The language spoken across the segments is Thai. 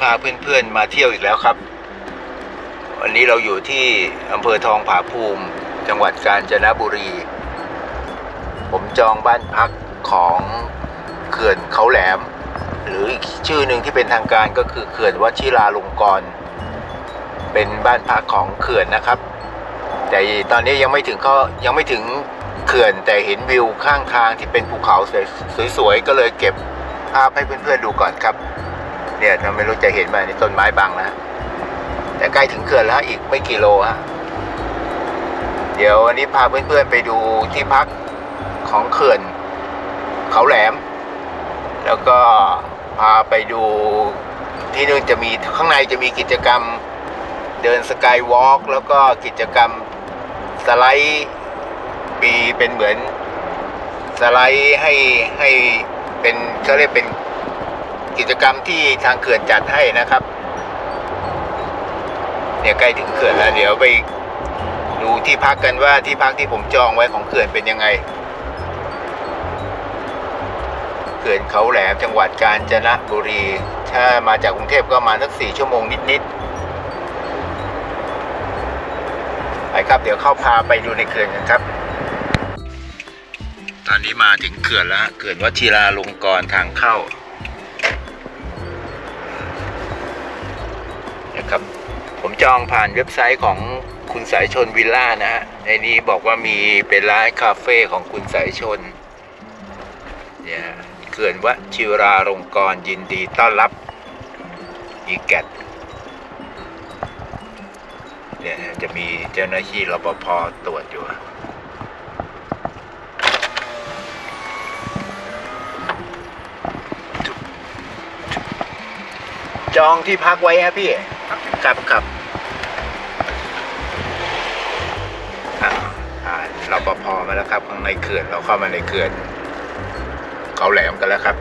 พาเพื่อนๆมาเที่ยวอีกแล้วครับ วันนี้เราอยู่ที่อำเภอทองผาภูมิ จังหวัดกาญจนบุรี ผมจองบ้านพักของเขื่อนเขาแหลม หรืออีกชื่อหนึ่งที่เป็นทางการก็คือเขื่อนวชิราลงกรณ์เป็นบ้านพักของเขื่อนนะครับ แต่ตอนนี้ยังไม่ถึงเขายังไม่ถึงเขื่อนแต่เห็นวิวข้างทางที่เป็นภูเขาสวยๆก็เลยเก็บภาพให้เพื่อนๆดูก่อนครับ เนี่ยเราไม่รู้จะเห็นไหมนี่ต้นไม้บังนะแต่ใกล้ถึงเขื่อนแล้วอีกไม่กี่โลฮะเดี๋ยววันนี้พาเพื่อนๆไปดูที่พักของเขื่อนเขาแหลม แล้วก็พาไปดูที่นู่นจะมีข้างในจะมีกิจกรรมเดินสกายวอล์กแล้วก็กิจกรรมสไลด์ปีเป็นเหมือนสไลด์ให้ให้เป็นเขาเรียกเป็น กิจกรรมที่ทางเขื่อนจัดให้นะครับ เนี่ยใกล้ถึงเขื่อนแล้ว เดี๋ยวไปดูที่พักกันว่าที่พักที่ผมจองไว้ของเขื่อนเป็นยังไง เขื่อนเขาแหลมจังหวัดกาญจนบุรี ถ้ามาจากกรุงเทพก็มาสักสี่ชั่วโมงนิดๆ ไปครับเดี๋ยวเข้าพาไปดูในเขื่อนกันครับตอนนี้มาถึงเขื่อนแล้วเขื่อนวชิราลงกรณทางเข้า องผ่านเว็บไซต์ของคุณสายชนวิลล่านะฮะในนี้บอกว่ามีเป็นร้านคาเฟ่ของคุณสายชนเนี่ยเขื่อนวชิราลงกรยินดีต้อนรับอีแกตเนี่ยจะมีเจ้าหน้าที่รปภตรวจอยู่จองที่พักไว้ฮะพี่ ครับครับ ปภมาแล้วครับ ข้างในเขื่อนเราเข้ามาในเขื่อนเขาแหลมกันแล้วครับ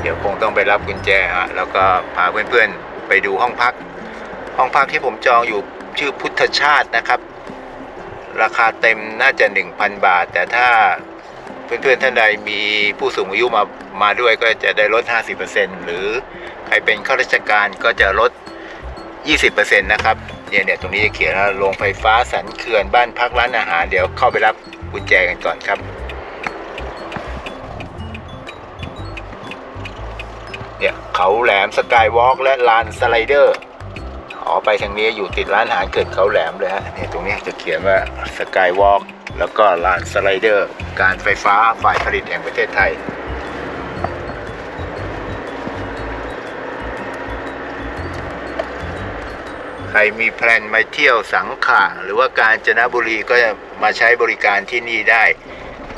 เดี๋ยวคงต้องไปรับกุญแจฮะแล้วก็พาเพื่อนๆไปดูห้องพัก ห้องพักที่ผมจองอยู่ชื่อพุทธชาตินะครับ ราคาเต็มน่าจะ 1,000 บาท แต่ถ้าเพื่อนๆท่านใดมีผู้สูงอายุมามาด้วยก็จะได้ลด 50%หรือใครเป็นข้าราชการก็จะลด 20%นะครับ เนี่ยเนี่ยตรงนี้จะเขียนว่าโรงไฟฟ้าสันเขื่อนบ้านพักร้านอาหาร เดี๋ยวเข้าไปรับกุญแจกันก่อนครับเนี่ยเขาแหลมสกายวอล์กและลานสไลเดอร์อ๋อไปทางนี้อยู่ติดร้านอาหารเกิดเขาแหลมเลยฮะเนี่ยตรงนี้จะเขียนว่าสกายวอล์กแล้วก็ลานสไลเดอร์ การไฟฟ้าฝ่ายผลิตแห่งประเทศไทย รมีแพลนมาเที่ยวสังขะหรือว่าการจนบุรีก็มาใช้บริการที่นี่ได้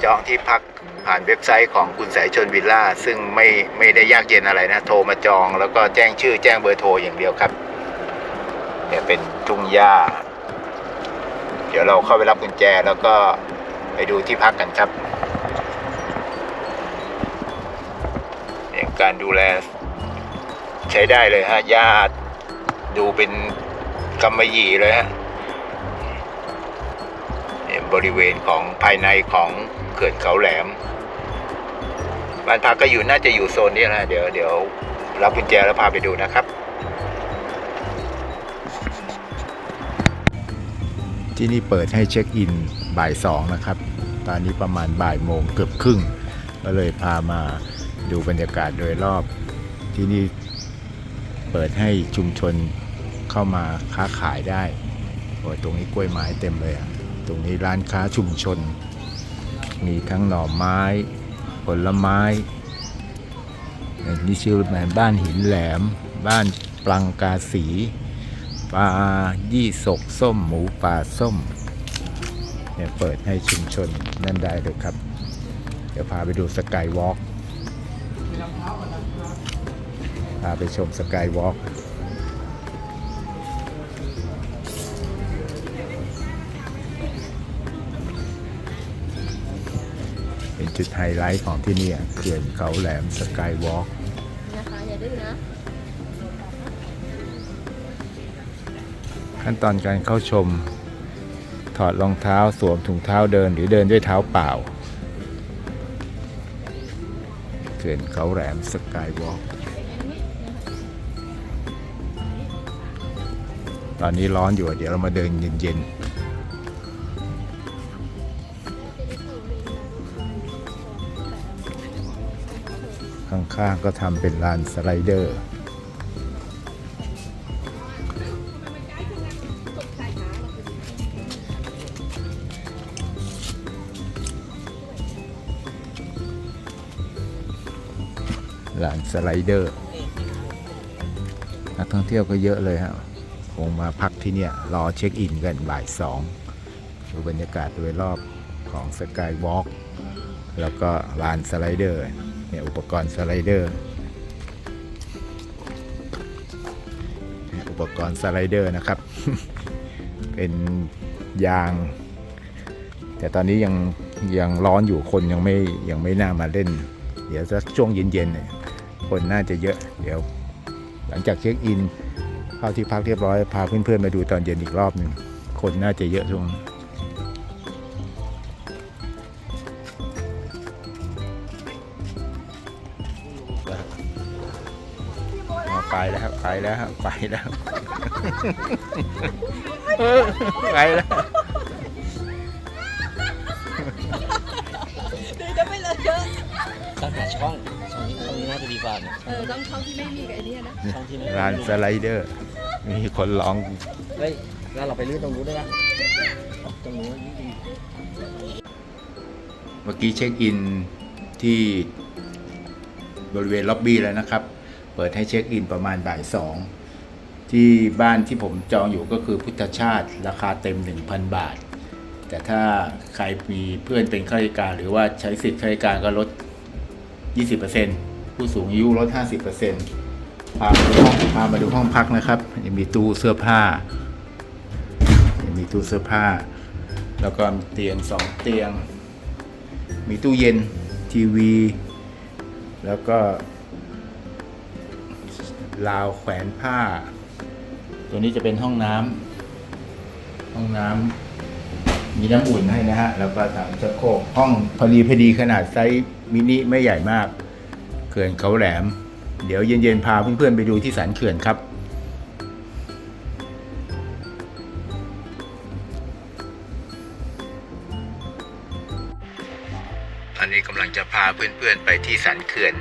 จองที่พักผ่านเว็บไซต์ของคุณสายชนวิลล่า ซึ่งไม่ไม่ได้ยากเย็นอะไรนะ โทรมาจองแล้วก็แจ้งชื่อแจ้งเบอร์โทรอย่างเดียวครับเนี่ยเป็นทุ่งหญ้า เดี๋ยวเราเข้าไปรับกุญแจแล้วก็ไปดูที่พักกันครับเนี่ยการดูแลใช้ได้เลยฮะญาติดูเป็น กำมะหยี่เลยฮะเนี่ยบริเวณของภายในของเขื่อนเขาแหลมบ้านพักก็อยู่น่าจะอยู่โซนนี้นะเดี๋ยวเดี๋ยวรับกุญแจแล้วพาไปดูนะครับ ที่นี่เปิดให้เช็คอินบ่ายสองนะครับ ตอนนี้ประมาณบ่ายโมงเกือบครึ่ง ก็เลยพามาดูบรรยากาศโดยรอบที่นี่เปิดให้ชุมชน เข้ามาค้าขายได้โอ้ยตรงนี้กล้วยไม้เต็มเลยอะตรงนี้ร้านค้าชุมชน มีทั้งหน่อไม้ ผลไม้นนี่ชื่อแมนบ้านหินแหลม บ้านปลังกาสีปลายี่สกส้มหมูป่าส้มเนี่ยเปิดให้ชุมชนนั่นได้เลยครับ เดี๋ยวพาไปดูสกายวอล์กพาไปชมสกายวอล์ก จุดไฮไลท์ของที่นี่เขื่อนเขาแหลมสกายวอล์กนะคะอย่าดื้อนะ ขั้นตอนการเข้าชม ถอดรองเท้าสวมถุงเท้าเดินหรือเดินด้วยเท้าเปล่า เขื่อนเขาแหลมสกายวอล์กตอนนี้ร้อนอยู่เดี๋ยวเรามาเดินเย็นๆ ข้างก็ทำเป็นลานสไลเดอร์ลานสไลเดอร์นักท่องเที่ยวก็เยอะเลยครับคงมาพักที่เนี่ย รอเช็คอินกันบ่ายสองดูบรรยากาศโดยรอบของสกายวอล์กแล้วก็ลานสไลเดอร์ เนี่ยอุปกรณ์สไลเดอร์อุปกรณ์สไลเดอร์นะครับ เป็นยาง แต่ตอนนี้ยังยังร้อนอยู่คนยังไม่ยังไม่น่ามาเล่น เดี๋ยวจะช่วงเย็นๆเนี่ยคนน่าจะเยอะ เดี๋ยว หลังจากเช็คอินเข้าที่พักเรียบร้อยพาเพื่อนๆมาดูตอนเย็นอีกรอบหนึ่งคนน่าจะเยอะช่วง อ๋อไปแล้วครับไปแล้วครับไปแล้วเออไปแล้วต้องหาช่องช่องนี้ช่องนี้น่าจะดีกว่าเนี่ยเออต้องเข้าที่ไม่มีกับไอ้เนี่ยนะช่องที่ไม่ร้านสไลเดอร์ มีคนร้องเฮ้ยแล้วเราไปลื่นตรงนู้นได้ปะตรงนู้นยิ่งดีเมื่อกี้เช็คอินที่บริเวณล็อบบี้แล้วนะครับเปิดให้เช็คอินประมาณบ่ายสองที่บ้านที่ผมจองอยู่ก็คือพุทธชาติ ราคาเต็ม 1,000 บาท แต่ถ้าใครมีเพื่อนเป็นข้าราชการหรือว่าใช้สิทธิ์ข้าราชการก็ลด 20%ผู้สูงอายุลด 50%พามาดูห้องพามาดูห้องพักนะครับยังมีตู้เสื้อผ้ายังมีตู้เสื้อผ้า แล้วก็เตียงสองเตียง มีตู้เย็นทีวี แล้วก็ ราวแขวนผ้า ตัวนี้จะเป็นห้องน้ำห้องน้ำมีน้ำอุ่นให้นะฮะ แล้วก็ถังชักโครกห้องพอดีพอดีขนาดไซส์มินิไม่ใหญ่มาก เขื่อนเขาแหลม เดี๋ยวเย็นๆพาเพื่อนๆไปดูที่สันเขื่อนครับตอนนี้กำลังจะพาเพื่อนๆไปที่สันเขื่อน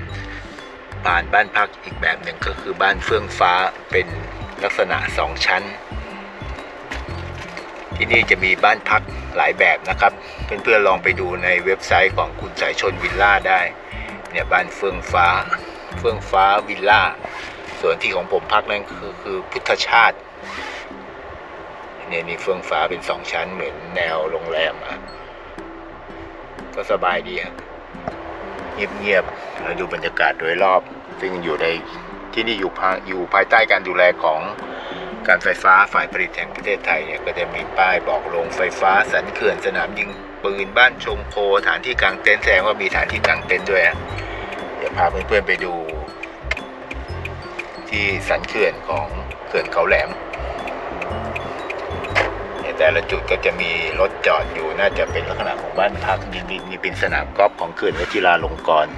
ผ่านบ้านพักอีกแบบหนึ่งก็คือบ้านเฟื่องฟ้าเป็นลักษณะสองชั้น ที่นี่จะมีบ้านพักหลายแบบนะครับ เพื่อนๆลองไปดูในเว็บไซต์ของคุณสายชนวิลล่าได้เนี่ยบ้านเฟื่องฟ้า เฟื่องฟ้าวิลล่าส่วนที่ของผมพักนั่นคือคือพุทธชาติเนี่ยนี่เฟื่องฟ้าเป็นสองชั้นเหมือนแนวโรงแรมอะก็สบายดีครับ เงียบๆแล้วดูบรรยากาศโดยรอบ ซึ่งอยู่ในที่นี่อยู่ภายอยู่ภายใต้การดูแลของการไฟฟ้าฝ่ายผลิตแห่งประเทศไทยเนี่ยก็จะมีป้ายบอกโรงไฟฟ้าสันเขื่อนสนามยิงปืนบ้านชมโคฐานที่กลางเต็นท์แสดงว่ามีฐานที่กลางเต็นท์ด้วยอะเดี๋ยวพาเพื่อนๆไปดู ที่สันเขื่อนของเขื่อนเขาแหลม แต่ละจุดก็จะมีรถจอดอยู่น่าจะเป็นลักษณะของบ้านพักนี่นี่นี่เป็นสนามกอล์ฟของเขื่อนวชิราลงกรณ์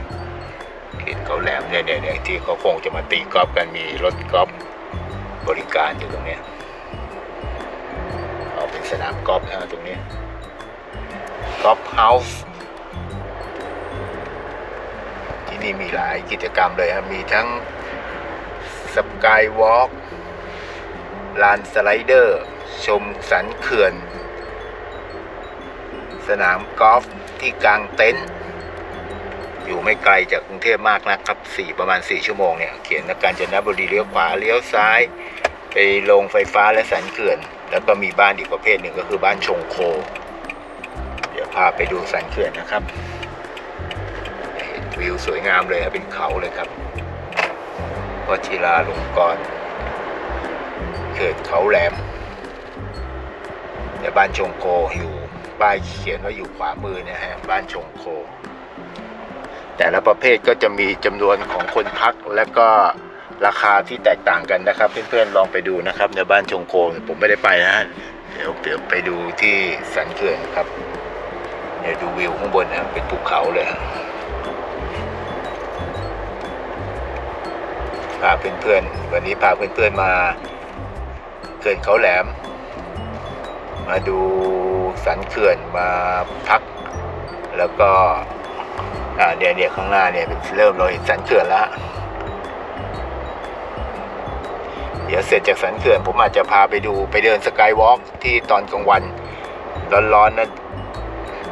เขื่อนเขาแหลมเนี่ยเนี่ยเนี่ยที่เขาคงจะมาตีกอล์ฟกันมีรถกอล์ฟบริการอยู่ตรงเนี้ยเอาเป็นสนามกอล์ฟนะตรงนี้กอล์ฟเฮาส์ที่นี่มีหลายกิจกรรมเลยครับมีทั้งสกายวอล์กลานสไลเดอร์ ชมสันเขื่อน สนามกอล์ฟที่กลางเต็นท์อยู่ไม่ไกลจากกรุงเทพมากนะครับสี่ประมาณ 4 ชั่วโมงเนี่ยเขียนนการจนบุรีเลี้ยวขวาเลี้ยวซ้าย ไปลงไฟฟ้าและสันเขื่อน แล้วก็มีบ้านอีกประเภทหนึ่งก็คือบ้านชงโค เดี๋ยวพาไปดูสันเขื่อนนะครับเห็นวิวสวยงามเลยเป็นเขาเลยครับวชิราลงกรณ์เขื่อนเขาแหลม แต่บ้านชงโคอยู่ป้ายเขียนว่าอยู่ขวามือเนะฮะบ้านชงโค แต่ละประเภทก็จะมีจำนวนของคนพักและก็ราคาที่แตกต่างกันนะครับ เพื่อนๆลองไปดูนะครับ ในบ้านชงโคผมไม่ได้ไปนะฮะเดี๋ยวเดี๋ยวไปดูที่สันเขื่อนครับเดี๋ยวดูวิวข้างบนนะเป็นภูเขาเลยพาเพื่อนๆวันนี้พาเพื่อนๆมาเขื่อนเขาแหลม มาดูสันเขื่อนมาพัก แล้วก็เนี่ยเนี่ยข้างหน้าเนี่ยเริ่มเราเห็นสันเขื่อนแล้วเดี๋ยวเสร็จจากสันเขื่อนผมอาจจะพาไปดูไปเดินสกายวอล์กที่ตอนกลางวัน ร้อนๆนะ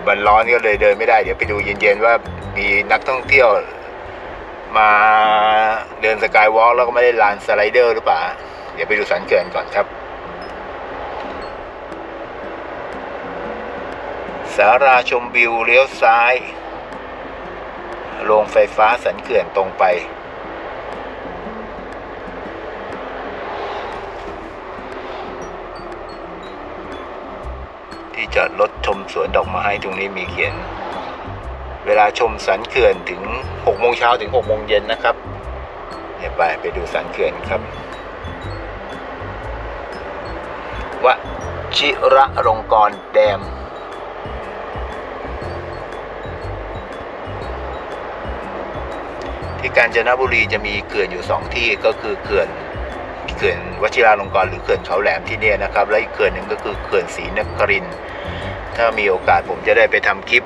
มันร้อนก็เลยเดินไม่ได้ เดี๋ยวไปดูเย็นๆว่ามีนักท่องเที่ยว มาเดินสกายวอล์กแล้วก็ไม่ได้ลานสไลเดอร์หรือเปล่า เดี๋ยวไปดูสันเขื่อนก่อนครับ สาราชมวิวเลี้ยวซ้าย โรงไฟฟ้าสันเขื่อนตรงไป ที่จอดรถชมสวนดอกไม้ตรงนี้มีเขียน เวลาชมสันเขื่อนถึง6โมงเช้าถึง6โมงเย็นนะครับเดี๋ยวไปไปดูสันเขื่อนครับวชิระรงกรแดม ที่กาญจนบุรีจะมีเขื่อนอยู่สองที่ก็คือเขื่อนเขื่อนวชิราลงกรณ์หรือเขื่อนเขาแหลมที่นี่นะครับ และอีกเขื่อนหนึ่งก็คือเขื่อนศรีนครินถ้ามีโอกาสผมจะได้ไปทำคลิป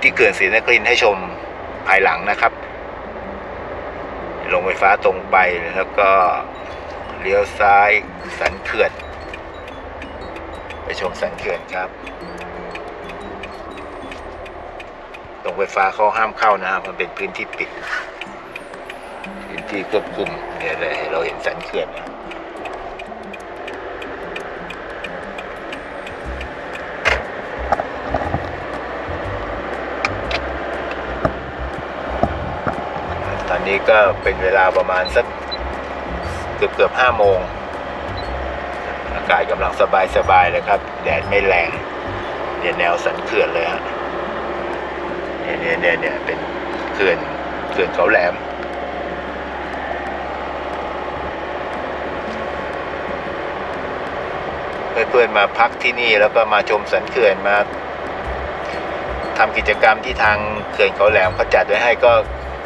ที่เขื่อนศรีนครินให้ชมภายหลังนะครับลงไฟฟ้าตรงไปแล้วก็เลี้ยวซ้ายสันเขื่อน ไปชมสันเขื่อนครับ ตรงไฟฟ้าเขาห้ามเข้านะครับมันเป็นพื้นที่ปิด นที่ควบคุมเนี่ยเลยเราเห็นสันเขื่อนตอนนี้ก็เป็นเวลาประมาณสักเกือบเกือบห้าโมง อากาศกำลังสบายสบายเลยครับ แดดไม่แรงเนี่ยแนวสันเขื่อนเลยฮะเนี่ยเนี่ยเนี่ยเป็นเขื่อนเขื่อนเขาแหลม เพื่อนๆมาพักที่นี่แล้วก็มาชมสันเขื่อนมาทำกิจกรรมที่ทางเขื่อนเขาแหลมเขาจัดไว้ให้ก็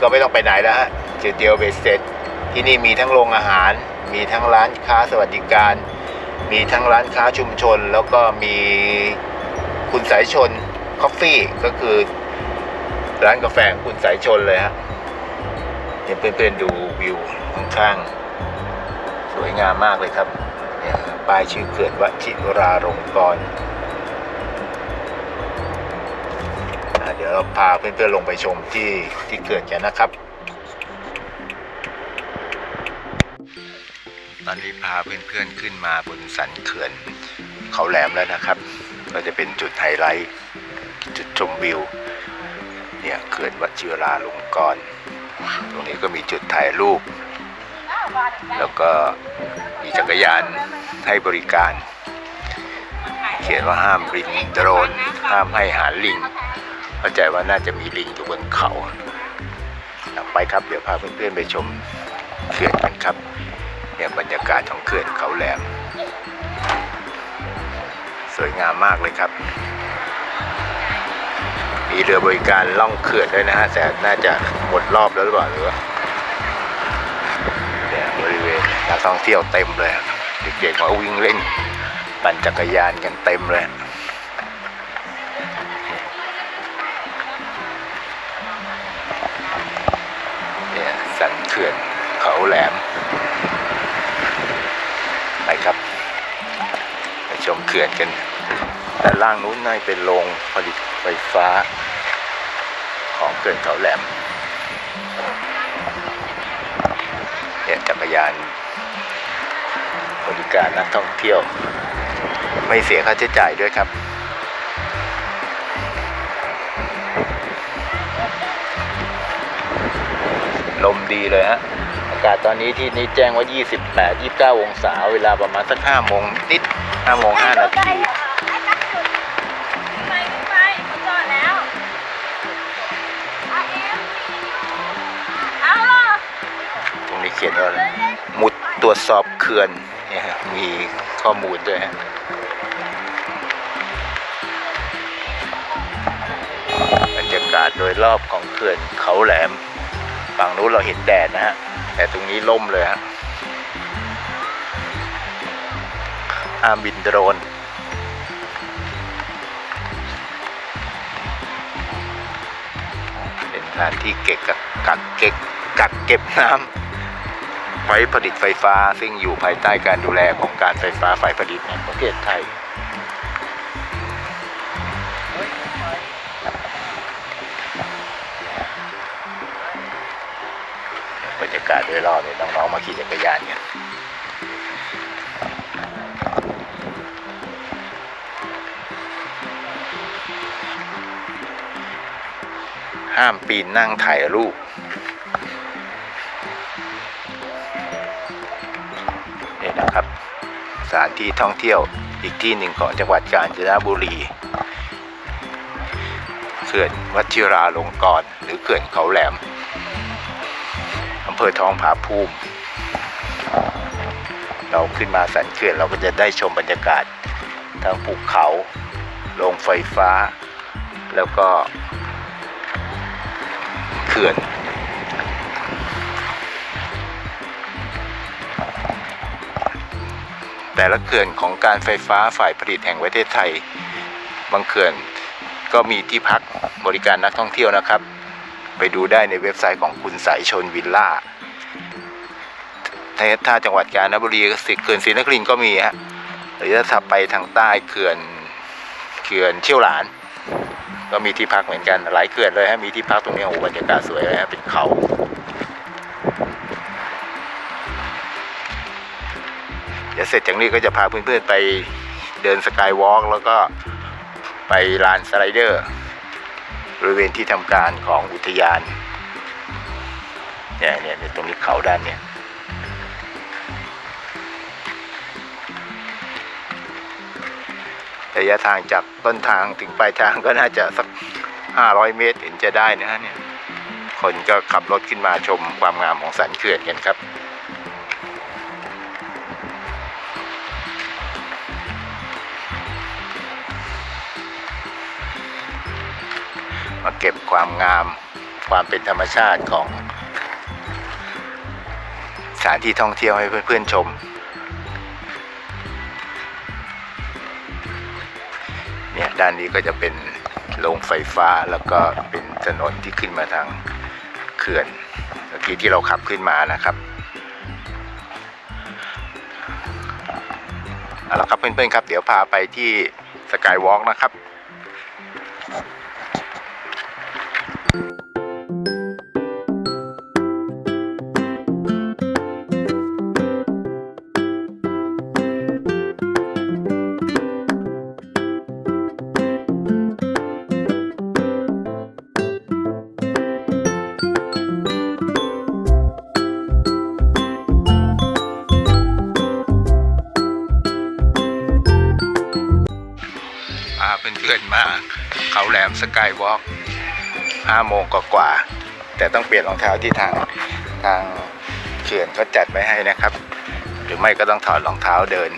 ก็ไม่ต้องไปไหนแล้วฮะจุดเดียวเบสเสร็จที่นี่มีทั้งโรงอาหาร มีทั้งร้านค้าสวัสดิการ มีทั้งร้านค้าชุมชน แล้วก็มีคุณสายชนคอฟฟี่ก็คือร้านกาแฟคุณสายชนเลยฮะเดี๋ยวเพื่อนๆดูวิวข้างๆสวยงามมากเลยครับ ป้ายชื่อเขื่อนวชิราลงกรณ์เดี๋ยวเราพาเพื่อนๆลงไปชมที่ที่เขื่อนกันนะครับ ตอนนี้พาเพื่อนๆขึ้นมาบนสันเขื่อนเขาแหลมแล้วนะครับ ก็จะเป็นจุดไฮไลท์จุดชมวิว เนี่ยเขื่อนวชิราลงกรณ์ตรงนี้ก็มีจุดถ่ายรูป แล้วก็มีจักรยาน ให้บริการ เขียนว่าห้ามบินโดรน ห้ามให้หาลิงเข้าใจว่าน่าจะมีลิงอยู่บนเขาไปครับเดี๋ยวพาเพื่อนๆไปชมเขื่อนกันครับเนี่ยบรรยากาศของเขื่อนเขาแหลม สวยงามมากเลยครับ มีเรือบริการล่องเขื่อนด้วยนะฮะแต่น่าจะหมดรอบแล้วหรือเปล่าหรือว่าเนี่ยบริเวณนักท่องเที่ยวเต็มเลยอะ เด็กๆมาวิ่งเล่น ปั่นจักรยานกันเต็มเลยเนี่ยสันเขื่อนเขาแหลม ไปครับ ไปชมเขื่อนกันด้านล่างนู้นน่าจะเป็นโรงผลิตไฟฟ้า ของเขื่อนเขาแหลมเนี่ยจักรยาน บริการนักท่องเที่ยว ไม่เสียค่าใช้จ่ายด้วยครับ ลมดีเลยฮะอากาศตอนนี้ที่นี่แจ้งว่า 28 29 องศา เวลาประมาณสัก5โมงนิด5โมง5นาทีไปไปเขาจอดแล้วเอาเหรอตรงนี้เขียนว่าอะไรหมุดตรวจสอบเขื่อน เนี่ยมีข้อมูลด้วยฮะบรรยากาศโดยรอบของเขื่อนเขาแหลม ฝั่งนู้นเราเห็นแดดนะฮะ แต่ตรงนี้ล่มเลยฮะห้าบินโดรนเป็นสถานที่เก็บกักเก็บกักเก็บน้ำ ไว้ผลิตไฟฟ้า ซึ่งอยู่ภายใต้การดูแลของการไฟฟ้าฝ่ายผลิตแห่งประเทศไทย บรรยากาศโดยรอบเนี่ยน้องๆมาขี่จักรยานกันห้ามปีนนั่งถ่ายรูป ถานที่ท่องเที่ยวอีกที่หนึ่งของจังหวัดกาญจนบุรีเขื่อนวัชิราลงกรณ์หรือเขื่อนเขาแหลมอำเภอทองผาภูมิ เราขึ้นมาสันเขื่อนเราก็จะได้ชมบรรยากาศทั้งภูเขาโรงไฟฟ้า แล้วก็เขื่อน แต่ละเขื่อนของการไฟฟ้าฝ่ายผลิตแห่งประเทศไทย บางเขื่อนก็มีที่พักบริการนักท่องเที่ยวนะครับ ไปดูได้ในเว็บไซต์ของคุณสายชนวิลล่าถ้าถ้าจังหวัดกาญจนบุรีสิเขื่อนศรีนครินทร์ก็มีฮะหรือถ้าไปทางใต้เขื่อนเขื่อนเชี่ยวหลาน ก็มีที่พักเหมือนกันหลายเขื่อนเลยฮะมีที่พักตรงนี้โอ้บรรยากาศสวยเลยฮะเป็นเขา เดี๋ยวเสร็จจากนี้ก็จะพาเพื่อนๆไปเดินสกายวอล์กแล้วก็ไปลานสไลเดอร์บริเวณที่ทำการของอุทยานเนี่ยเนี่ยเนี่ยตรงนี้เขาด้านเนี่ยระยะทางจากต้นทางถึงปลายทางก็น่าจะสัก 500 เมตรเห็นจะได้นะฮะเนี่ย คนก็ขับรถขึ้นมาชมความงามของสันเขื่อนกันครับ มาเก็บความงาม ความเป็นธรรมชาติของสถานที่ท่องเที่ยวให้เพื่อนๆชม เนี่ยด้านนี้ก็จะเป็นโรงไฟฟ้าแล้วก็เป็นถนนที่ขึ้นมาทางเขื่อนเมื่อกี้ที่เราขับขึ้นมานะครับเอาละครับเพื่อนๆครับ เดี๋ยวพาไปที่สกายวอล์กนะครับ กายวอล์กห้าโมงกว่าๆแต่ต้องเปลี่ยนรองเท้าที่ทางทางเขื่อนเขาจัดไว้ให้นะครับ หรือไม่ก็ต้องถอดรองเท้าเดิน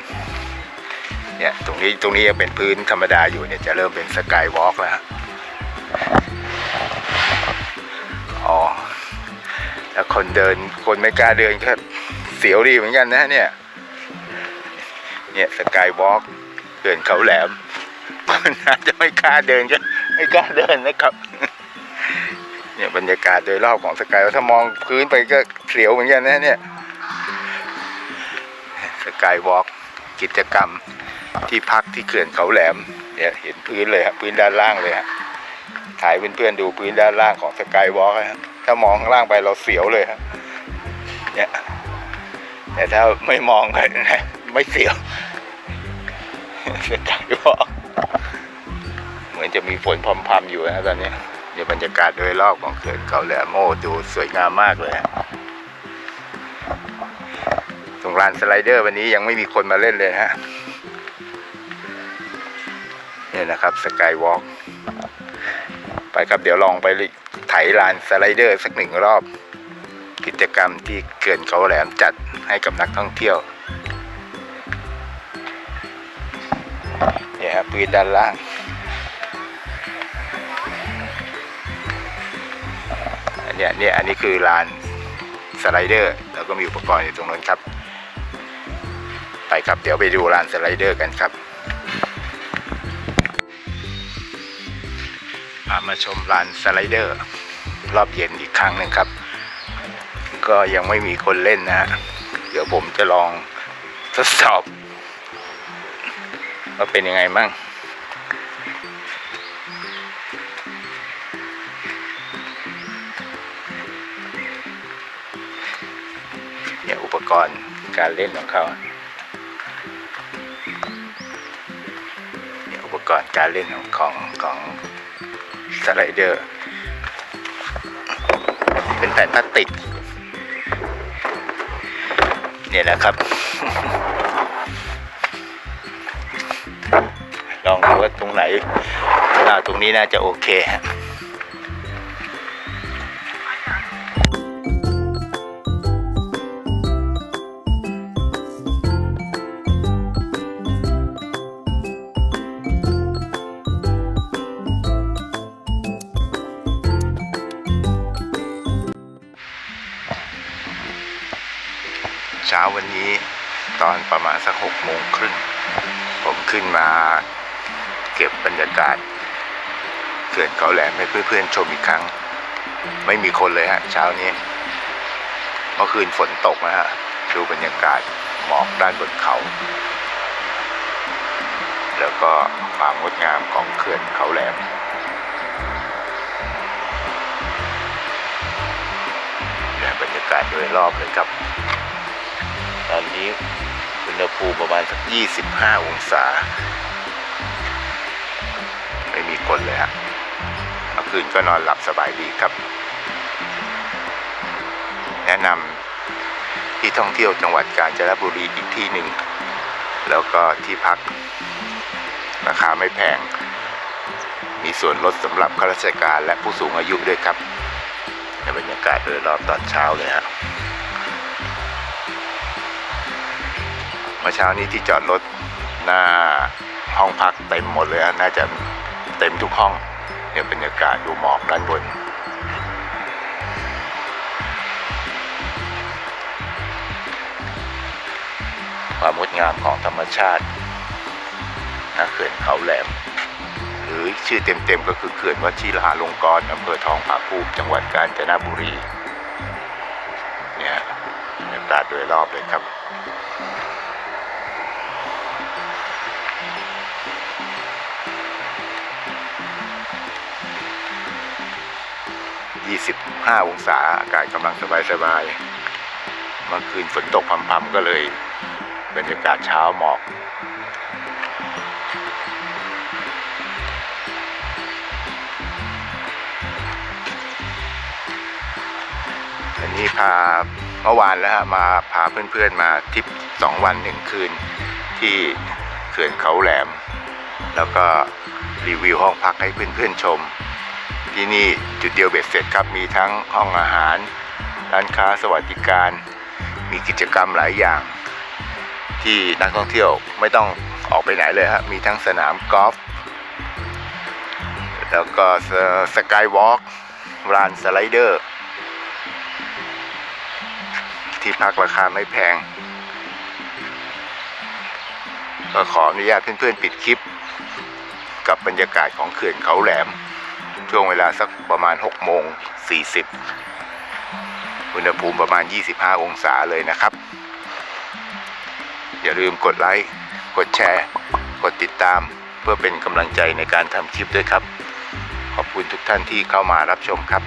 เนี่ยตรงนี้ตรงนี้ยังเป็นพื้นธรรมดาอยู่เนี่ยจะเริ่มเป็นสกายวอล์กแล้วอ๋อแล้วคนเดินคนไม่กล้าเดินก็เสียวดีเหมือนกันนะเนี่ยเนี่ยสกายวอล์กเขื่อนเขาแหลมคนอาจจะไม่กล้าเดินก็ ไม่กล้าเดินนะครับ เนี่ยบรรยากาศโดยรอบของสกายถ้ามองพื้นไปก็เสียวเหมือนกันนะเนี่ยสกายวอล์กกิจกรรมที่พักที่เขื่อนเขาแหลมเนี่ยเห็นพื้นเลยครับพื้นด้านล่างเลยฮะถ่ายเพื่อนๆดูพื้นด้านล่างของสกายวอล์กครับถ้ามองข้างล่างไปเราเสียวเลยครับเนี่ยแต่ถ้าไม่มองเลยนไม่เสียวสกายวอล์ก เหมือนจะมีฝนพรำๆอยู่นะตอนนี้เดี๋ยวบรรยากาศโดยรอบของเขื่อนเขาแหลมโอ้ดูสวยงามมากเลยตรงลานสไลเดอร์วันนี้ยังไม่มีคนมาเล่นเลยฮะเนี่ยนะครับสกายวอล์กไปครับเดี๋ยวลองไปไถลานสไลเดอร์สักหนึ่งรอบ กิจกรรมที่เขื่อนเขาแหลมจัดให้กับนักท่องเที่ยวเนี่ยครับพื้นด้านล่าง เนี้ยเนี่ยอันนี้คือลานสไลเดอร์แล้วก็มีอุปกรณ์อยู่ตรงนั้นครับ ไปครับเดี๋ยวไปดูลานสไลเดอร์กันครับมาชมลานสไลเดอร์ รอบเย็นอีกครั้งหนึ่งครับ ก็ยังไม่มีคนเล่นนะฮะเดี๋ยวผมจะลองทดสอบ ว่าเป็นยังไงมั่ง กรณ์การเล่นของเขาเนี่ยอุปกรณ์การเล่นของของของสไลเดอร์ เป็นแผ่นพลาสติกเนี่ยนะครับ ลองดูว่าตรงไหนอ่าตรงนี้น่าจะโอเคฮะ ช้าวันนี้ ตอนประมาณสักหกโมงครึ่ง ผมขึ้นมาเก็บบรรยากาศเขื่อนเขาแหลมให้เพื่อนๆชมอีกครั้ง ไม่มีคนเลยฮะเช้านี้ เมื่อคืนฝนตกนะฮะ ดูบรรยากาศหมอกด้านบนเขา แล้วก็ความงดงามของเขื่อนเขาแหลมเนี่ยบรรยากาศโดยรอบเลยครับ อนนี้อุณหภูมิประมาณสัก 25 องศา ไม่มีคนเลยฮะเมื่อคืนก็นอนหลับสบายดีครับ แนะนำที่ท่องเที่ยวจังหวัดกาญจนบุรีอีกที่หนึ่ง แล้วก็ที่พัก ราคาไม่แพง มีส่วนลดสำหรับข้าราชการและผู้สูงอายุด้วยครับในบรรยากาศโดยรอบตอนเช้าเลยฮะ มื่อเช้านี้ที่จอดรถหน้าห้องพักเต็มหมดเลยฮะน่าจะเต็มทุกห้องเนี่ยบรรยากาศดูหมอกด้านบนความงดงามของธรรมชาตินะเขื่อนเขาแหลม หรือชื่อเต็มๆก็คือเขื่อนวชิราลงกรณ์อำเภอทองผาภูมิจังหวัดกาญจนบุรี เนี่ยบรรยากาศโดยรอบเลยครับ 25 องศา อากาศกำลังสบายๆเมื่อคืนฝนตกพรำๆก็เลยบรรยากาศเช้าหมอกอันนี้พาเมื่อวานแล้วฮะมาพาเพื่อนๆมาทริปสองวันหนึ่งคืนที่เขื่อนเขาแหลม แล้วก็รีวิวห้องพักให้เพื่อนๆชม ที่นี่จุดเดียวเบ็ดเสร็จครับ มีทั้งห้องอาหาร ร้านค้าสวัสดิการ มีกิจกรรมหลายอย่าง ที่นักท่องเที่ยวไม่ต้องออกไปไหนเลยฮะมีทั้งสนามกอล์ฟแล้วก็สกายวอล์กลานสไลเดอร์ ที่พักราคาไม่แพง ก็ขออนุญาตเพื่อนๆปิดคลิป กับบรรยากาศของเขื่อนเขาแหลม ช่วงเวลาสักประมาณ6โมง40 อุณหภูมิประมาณ 25 องศาเลยนะครับ อย่าลืมกดไลค์ กดแชร์ กดติดตามเพื่อเป็นกำลังใจในการทำคลิปด้วยครับ ขอบคุณทุกท่านที่เข้ามารับชมครับ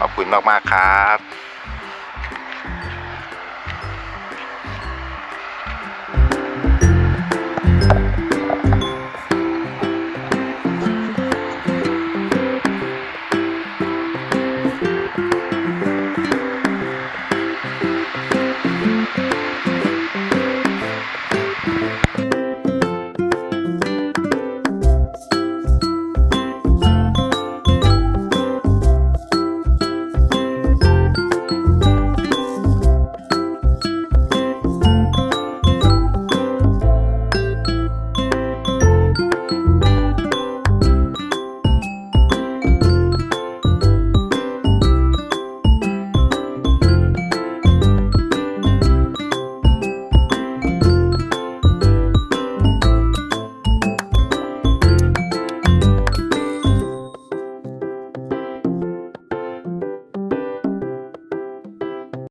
ขอบคุณมาก ๆ ครับ